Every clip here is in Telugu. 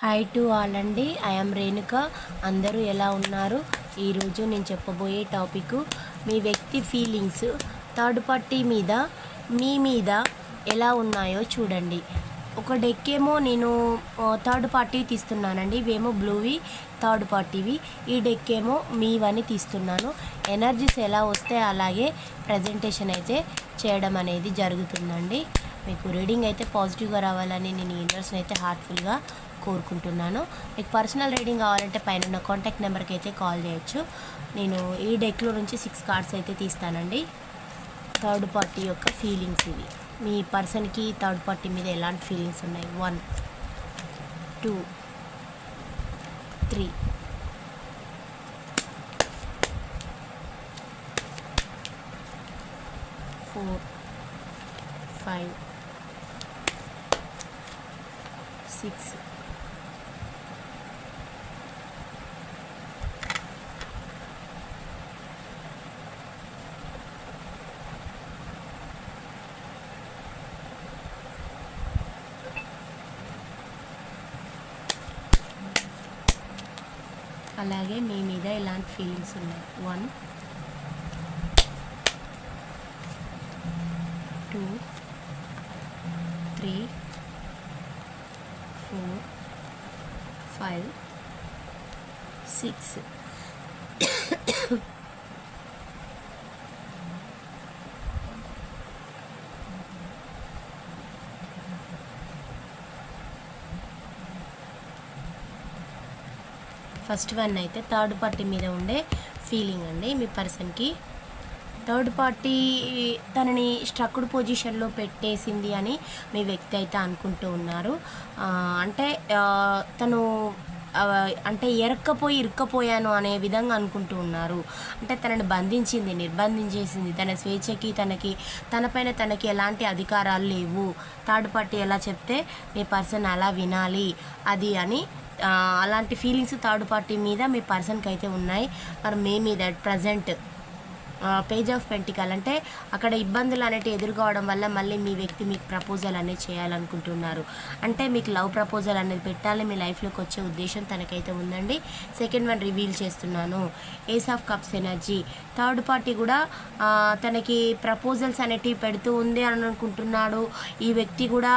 హాయ్ టు ఆల్ అండి. ఐఎమ్ రేణుక అందరూ ఎలా ఉన్నారు? ఈరోజు నేను చెప్పబోయే టాపిక్ మీ వ్యక్తి ఫీలింగ్స్ థర్డ్ పార్టీ మీద మీ మీద ఎలా ఉన్నాయో చూడండి. ఒక డెక్ ఏమో నేను థర్డ్ పార్టీ తీస్తున్నానండి. ఇవేమో బ్లూవి థర్డ్ పార్టీవి. ఈ డెక్ ఏమో మీవని తీస్తున్నాను. ఎనర్జీస్ ఎలా వస్తే అలాగే ప్రజెంటేషన్ అయితే చేయడం అనేది జరుగుతుందండి. మీకు రీడింగ్ అయితే పాజిటివ్గా రావాలని నేను యూనివర్స్ని అయితే హార్ట్ఫుల్గా కోరుకుంటున్నాను. మీకు పర్సనల్ రీడింగ్ కావాలంటే పైన ఉన్న కాంటాక్ట్ నెంబర్కి అయితే కాల్ చేయొచ్చు. నేను ఈ డెక్లో నుంచి సిక్స్ కార్డ్స్ అయితే తీస్తానండి. థర్డ్ పార్టీ యొక్క ఫీలింగ్స్ ఇవి. మీ పర్సన్కి థర్డ్ పార్టీ మీద ఎలాంటి ఫీలింగ్స్ ఉన్నాయి? One two three four five six అలాగే మీ మీద ఎలాంటి ఫీలింగ్స్ ఉన్నాయి. One two three four five six first one అయితే థర్డ్ పార్టీ మీద ఉండే ఫీలింగ్ అండి మీ పర్సన్కి. థర్డ్ పార్టీ తనని స్ట్రక్డ్ పొజిషన్లో పెట్టేసింది అని మీ వ్యక్తి అయితే అనుకుంటూ ఉన్నారు. అంటే తను అంటే ఎరక్కపోయి ఇరుక్కపోయాను అనే విధంగా అనుకుంటూ ఉన్నారు. అంటే తనని బంధించింది నిర్బంధించేసింది తన స్వేచ్ఛకి తనకి తనపైన తనకి ఎలాంటి అధికారాలు లేవు. థర్డ్ పార్టీ ఎలా చెప్తే మీ పర్సన్ అలా వినాలి అది అని అలాంటి ఫీలింగ్స్ థర్డ్ పార్టీ మీద మీ పర్సన్కి అయితే ఉన్నాయి. మరి మీ మీద ప్రజెంట్ పేజ్ ఆఫ్ పెంటికల్. అంటే అక్కడ ఇబ్బందులు అనేవి ఎదుర్కోవడం వల్ల మళ్ళీ మీ వ్యక్తి మీకు ప్రపోజల్ అనేది చేయాలనుకుంటున్నారు. అంటే మీకు లవ్ ప్రపోజల్ అనేది పెట్టాలి మీ లైఫ్లోకి వచ్చే ఉద్దేశం తనకైతే ఉందండి. సెకండ్ వన్ రివీల్ చేస్తున్నాను. Ace of cups energy third party కూడా తనకి ప్రపోజల్స్ అనేటివి పెడుతూ ఉంది అని అనుకుంటున్నాడు. ఈ వ్యక్తి కూడా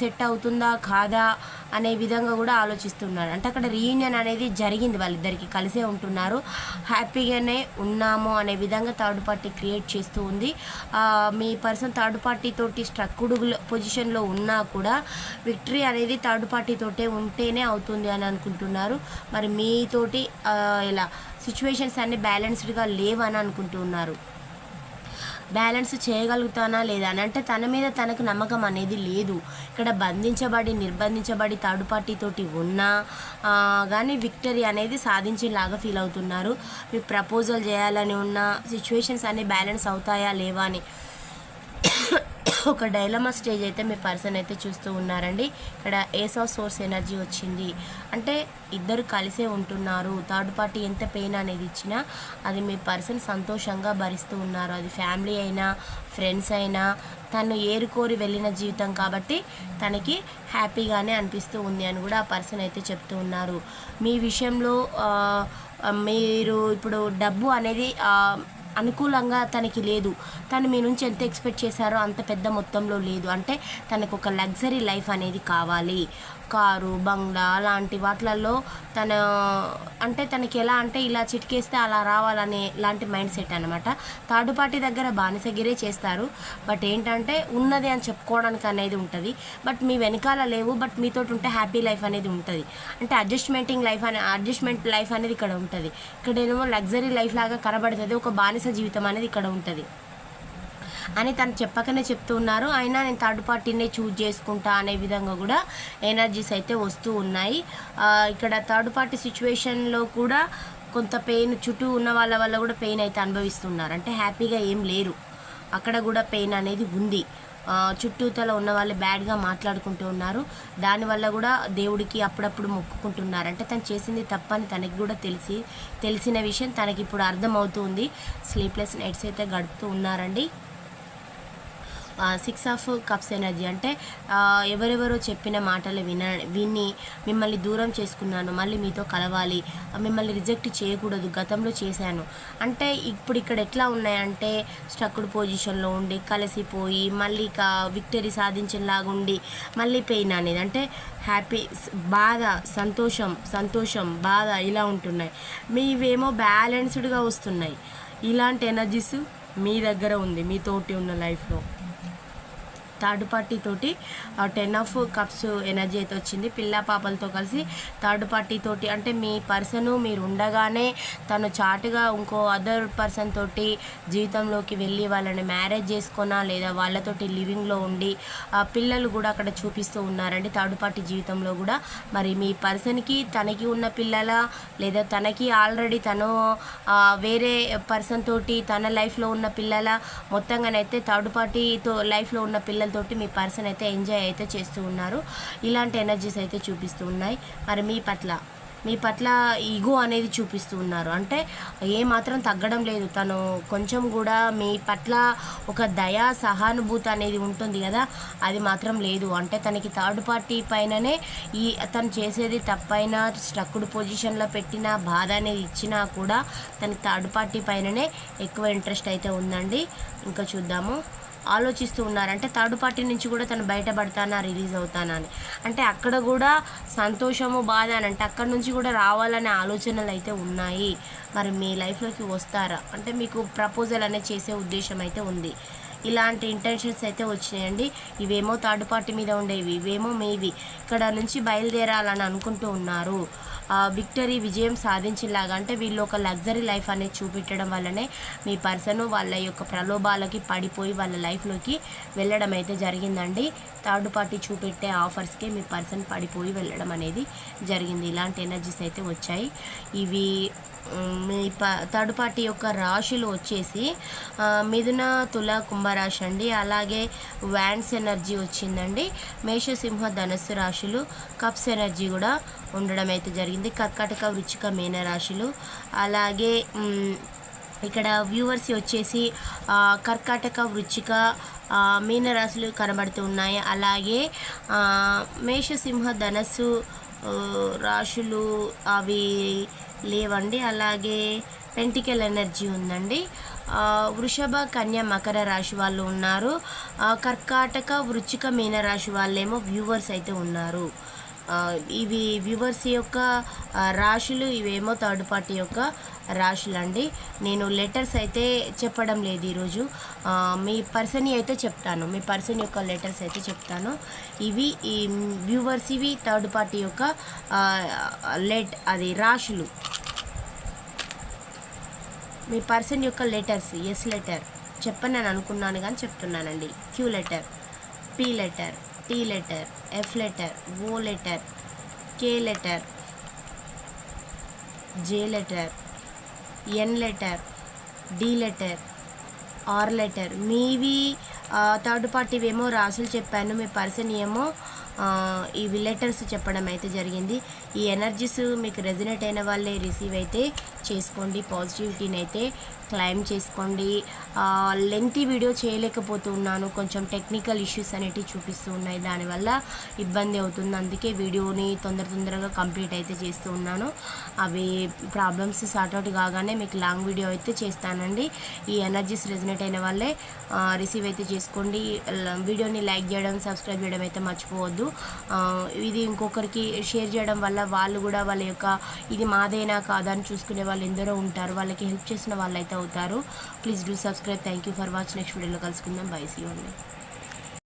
సెట్ అవుతుందా కాదా అనే విధంగా కూడా ఆలోచిస్తున్నారు అంటే అక్కడ రీయూనియన్ అనేది జరిగింది వాళ్ళిద్దరికి కలిసే ఉంటున్నారు. హ్యాపీగానే ఉన్నాము అనే విధంగా థర్డ్ పార్టీ క్రియేట్ చేస్తూ ఉంది. మీ పర్సన్ థర్డ్ పార్టీ తోటి స్ట్రక్డ్ పొజిషన్లో ఉన్నా కూడా విక్టరీ అనేది థర్డ్ పార్టీ తోటే ఉంటేనే అవుతుంది అని అనుకుంటున్నారు. మరి మీతోటి ఇలా సిచ్యువేషన్స్ అన్ని బ్యాలెన్స్డ్గా లేవని అనుకుంటున్నారు. బ్యాలెన్స్ చేయగలుగుతానా లేదా అని. అంటే తన మీద తనకు నమ్మకం అనేది లేదు. ఇక్కడ బంధించబడి నిర్బంధించబడి థర్డ్ పార్టీతోటి ఉన్నా కానీ విక్టరీ అనేది సాధించేలాగా ఫీల్ అవుతున్నారు. మీరు ప్రపోజల్ చేయాలని ఉన్న సిచ్యువేషన్స్ అన్ని బ్యాలెన్స్ అవుతాయా లేవా అని. ఒక డైలమా స్టేజ్ అయితే మీ పర్సన్ అయితే చూస్తూ ఉన్నారండి. ఇక్కడ ఏస్ ఆఫ్ సోర్స్ ఎనర్జీ వచ్చింది. అంటే ఇద్దరు కలిసే ఉంటున్నారు. థర్డ్ పార్టీ ఎంత పెయిన్ అనేది ఇచ్చినా అది మీ పర్సన్ సంతోషంగా భరిస్తూ ఉన్నారు. అది ఫ్యామిలీ అయినా ఫ్రెండ్స్ అయినా తను ఏరుకోరి వెళ్ళిన జీవితం కాబట్టి తనకి హ్యాపీగానే అనిపిస్తూ ఉంది అని కూడా ఆ పర్సన్ అయితే చెప్తూ ఉన్నారు. మీ విషయంలో మీరు ఇప్పుడు డబ్బు అనేది అనుకూలంగా తనకి లేదు. తను మీ నుంచి ఎంత ఎక్స్పెక్ట్ చేశారో అంత పెద్ద మొత్తంలో లేదు. అంటే తనకు ఒక లగ్జరీ లైఫ్ అనేది కావాలి. కారు బంగ్లా అలాంటి వాటిలలో తన అంటే తనకి ఎలా అంటే ఇలా చిటికేస్తే అలా రావాలనే లాంటి మైండ్ సెట్ అనమాట థర్డ్ పార్టీ దగ్గర బానిసగిరే చేస్తారు. బట్ ఏంటంటే ఉన్నది అని చెప్పుకోవడానికి అనేది ఉంటుంది. బట్ మీ వెనకాల లేవు బట్ మీతో ఉంటే హ్యాపీ లైఫ్ అనేది ఉంటుంది. అంటే అడ్జస్ట్మెంటింగ్ లైఫ్ అనే అడ్జస్ట్మెంట్ లైఫ్ అనేది ఇక్కడ ఉంటుంది. ఇక్కడ ఏమో లగ్జరీ లైఫ్ లాగా కనబడుతుంది. ఒక బానిస జీవితం అనేది ఇక్కడ ఉంటుంది. అని తను చెప్పకనే చెప్తూ ఉన్నారు. అయినా నేను థర్డ్ పార్టీనే చూజ్ చేసుకుంటా అనే విధంగా కూడా ఎనర్జీస్ అయితే వస్తూ ఉన్నాయి. ఇక్కడ థర్డ్ పార్టీ సిచ్యువేషన్లో కూడా కొంత పెయిన్ చుట్టూ ఉన్న వాళ్ళ వల్ల కూడా పెయిన్ అయితే అనుభవిస్తున్నారు. అంటే హ్యాపీగా ఏం లేరు. అక్కడ కూడా పెయిన్ అనేది ఉంది. చుట్టూతల ఉన్న వాళ్ళు బ్యాడ్గా మాట్లాడుకుంటూ ఉన్నారు. దానివల్ల కూడా దేవుడికి అప్పుడప్పుడు మొక్కుకుంటున్నారు. అంటే తను చేసింది తప్పని తనకి కూడా తెలిసి తెలిసిన విషయం తనకి ఇప్పుడు అర్థమవుతుంది స్లీప్లెస్ నైట్స్ అయితే గడుపుతూ ఉన్నారండి. సిక్స్ ఆఫ్ కప్స్ ఎనర్జీ అంటే ఎవరెవరో చెప్పిన మాటలు విన విని మిమ్మల్ని దూరం చేసుకున్నాను మళ్ళీ మీతో కలవాలి మిమ్మల్ని రిజెక్ట్ చేయకూడదు గతంలో చేశాను. అంటే ఇప్పుడు ఇక్కడ ఎట్లా ఉన్నాయంటే స్ట్రక్డ్ పొజిషన్లో ఉండి కలిసిపోయి మళ్ళీ విక్టరీ సాధించేలాగా ఉండి మళ్ళీ పెయిన్ అనేది అంటే హ్యాపీ బాధ సంతోషం సంతోషం బాధ ఇలా ఉంటున్నాయి. మీవేమో బ్యాలెన్స్డ్గా వస్తున్నాయి. ఇలాంటి ఎనర్జీస్ మీ దగ్గర ఉంది మీతోటి ఉన్న లైఫ్లో థర్డ్ పార్టీ తోటి టెన్ ఆఫ్ కప్స్ ఎనర్జీ అయితే వచ్చింది. పిల్ల పాపలతో కలిసి థర్డ్ పార్టీ తోటి అంటే మీ పర్సన్ మీరు ఉండగానే తను చాటుగా ఇంకో అదర్ పర్సన్ తోటి జీవితంలోకి వెళ్ళి వాళ్ళని మ్యారేజ్ చేసుకున్నా లేదా వాళ్ళతోటి లివింగ్లో ఉండి ఆ పిల్లలు కూడా అక్కడ చూపిస్తూ ఉన్నారండి. థర్డ్ పార్టీ జీవితంలో కూడా మరి మీ పర్సన్కి తనకి ఉన్న పిల్లల లేదా తనకి ఆల్రెడీ తను వేరే పర్సన్ తోటి తన లైఫ్లో ఉన్న పిల్లల మొత్తంగానైతే థర్డ్ పార్టీతో లైఫ్లో ఉన్న పిల్లలతోటి మీ పర్సన్ అయితే ఎంజాయ్ అయితే చేస్తూ ఉన్నారు. ఇలాంటి ఎనర్జీస్ అయితే చూపిస్తూ ఉన్నాయి. మరి మీ పట్ల మీ పట్ల ఈగో అనేది చూపిస్తూ ఉన్నారు. అంటే ఏ మాత్రం తగ్గడం లేదు. తను కొంచెం కూడా మీ పట్ల ఒక దయా సహానుభూతి అనేది ఉంటుంది కదా. అది మాత్రం లేదు. అంటే తనకి థర్డ్ పార్టీ పైననే ఈ తను చేసేది తప్పైనా స్ట్రక్డ్ పొజిషన్లో పెట్టిన బాధ అనేది ఇచ్చినా కూడా తనకి థర్డ్ పార్టీ పైననే ఎక్కువ ఇంట్రెస్ట్ అయితే ఉందండి. ఇంకా చూద్దాము. ఆలోచిస్తూ ఉన్నారంటే థర్డ్ పార్టీ నుంచి కూడా తను బయటపడతానా రిలీజ్ అవుతానా అని. అంటే అక్కడ కూడా సంతోషము బాధ అని అంటే అక్కడ నుంచి కూడా రావాలనే ఆలోచనలు అయితే ఉన్నాయి. మరి మీ లైఫ్లోకి వస్తారా? అంటే మీకు ప్రపోజల్ అనేది చేసే ఉద్దేశం అయితే ఉంది. ఇలాంటి ఇంటెన్షన్స్ అయితే వచ్చినాయండి. ఇవేమో థర్డ్ పార్టీ మీద ఉండేవి ఇవేమో మీవి. ఇక్కడ నుంచి బయలుదేరాలని అనుకుంటూ ఉన్నారు. విక్టరీ విజయం సాధించేలాగా అంటే వీళ్ళు ఒక లగ్జరీ లైఫ్ అనేది చూపించడం వల్లనే మీ పర్సన్ వాళ్ళ యొక్క ప్రలోభాలకి పడిపోయి వాళ్ళ లైఫ్లోకి వెళ్ళడం అయితే జరిగిందండి. థర్డ్ పార్టీ చూపెట్టే ఆఫర్స్కే మీ పర్సన్ పడిపోయి వెళ్ళడం అనేది జరిగింది. ఇలాంటి ఎనర్జీస్ అయితే వచ్చాయి. ఇవి మీ ప థర్డ్ పార్టీ యొక్క రాశులు వచ్చేసి మిథున తుల కుంభరాశి అండి. అలాగే వ్యాన్స్ ఎనర్జీ వచ్చిందండి. మేషసింహ ధనస్సు రాశులు కప్స్ ఎనర్జీ కూడా ఉండడం అయితే జరిగింది. కర్కాటక వృచ్చిక మీన రాశులు. అలాగే ఇక్కడ వ్యూవర్స్ వచ్చేసి కర్కాటక వృచ్చిక మీనరాశులు కనబడుతూ ఉన్నాయి. అలాగే మేషసింహ ధనస్సు రాశులు అవి లేవండి. అలాగే పెంటికల్ ఎనర్జీ ఉందండి. వృషభ కన్య మకర రాశి వాళ్ళు ఉన్నారు. కర్కాటక వృచ్చిక మీన రాశి వాళ్ళేమో వ్యూవర్స్ అయితే ఉన్నారు. ఇవి వ్యూవర్స్ యొక్క రాశులు ఇవేమో థర్డ్ పార్టీ యొక్క రాశులు అండి నేను లెటర్స్ అయితే చెప్పడం లేదు ఈరోజు. మీ పర్సన్ అయితే చెప్తాను. మీ పర్సన్ యొక్క లెటర్స్ అయితే చెప్తాను. ఇవి ఈ వ్యూవర్స్ ఇవి థర్డ్ పార్టీ యొక్క లెట్ అది రాశులు. మీ పర్సన్ యొక్క లెటర్స్ ఎస్ లెటర్. చెప్పని నేను అనుకున్నాను కానీ చెప్తున్నానండి. Q letter P letter T letter F letter O letter K letter J letter N letter D letter R letter మీవి థర్డ్ పార్టీ ఏమో రాసులు చెప్పాను. మీ పర్సన్ ఏమో ఇవి లెటర్స్ చెప్పడం అయితే జరిగింది. ఈ ఎనర్జీస్ మీకు రెజినేట్ అయిన వాళ్ళే రిసీవ్ అయితే చేసుకోండి పాజిటివిటీని అయితే క్లైమ్ చేసుకోండి. లెంతీ వీడియో చేయలేకపోతున్నాను. కొంచెం టెక్నికల్ ఇష్యూస్ అనేటివి చూపిస్తూ ఉన్నాయి. దానివల్ల ఇబ్బంది అవుతుంది. అందుకే వీడియోని తొందర తొందరగా కంప్లీట్ అయితే చేస్తూ ఉన్నాను. అవి ప్రాబ్లమ్స్ సార్ట్అవుట్ కాగానే మీకు లాంగ్ వీడియో అయితే చేస్తానండి. ఈ ఎనర్జీస్ రెజినేట్ అయిన వాళ్ళే రిసీవ్ అయితే చేసుకోండి. వీడియోని లైక్ చేయడం సబ్స్క్రైబ్ చేయడం అయితే మర్చిపోవద్దు. ఇది ఇంకొకరికి షేర్ చేయడం వల్ల వాళ్ళు కూడా వాళ్ళ యొక్క ఇది మాదేనా కాదని చూసుకునే వాళ్ళు ఎందరో ఉంటారు వాళ్ళకి హెల్ప్ చేసిన వాళ్ళు అయితే అవుతారు please do subscribe thank you for watch next వీడియోలో కలుసుకుందాం. బై సీ అండి